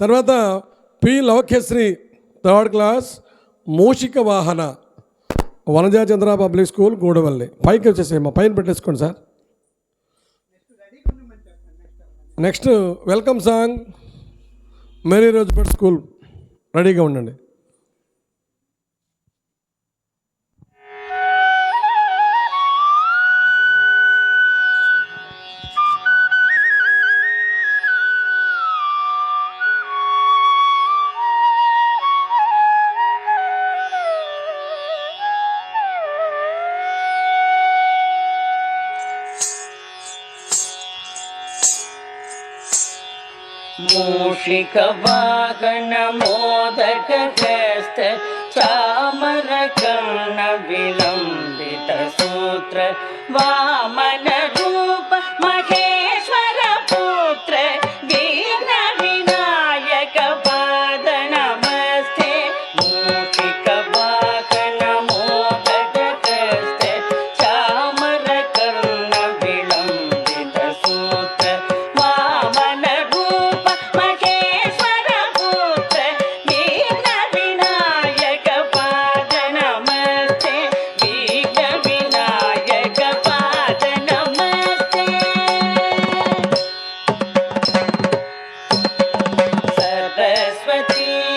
తర్వాత P లవకేశ్రీ third class మూషిక వాహన వనజా చంద్ర పబ్లిక్ స్కూల్ గూడవల్లి. పైకి వచ్చేసేయమ్మా పైన పెట్టేసుకోండి sir. Next welcome song Mary Rojupeta school. రెడీగా ఉండండి. मूषिक चामरकर्णविलम्बितसूत्र वामनरू सरस्वती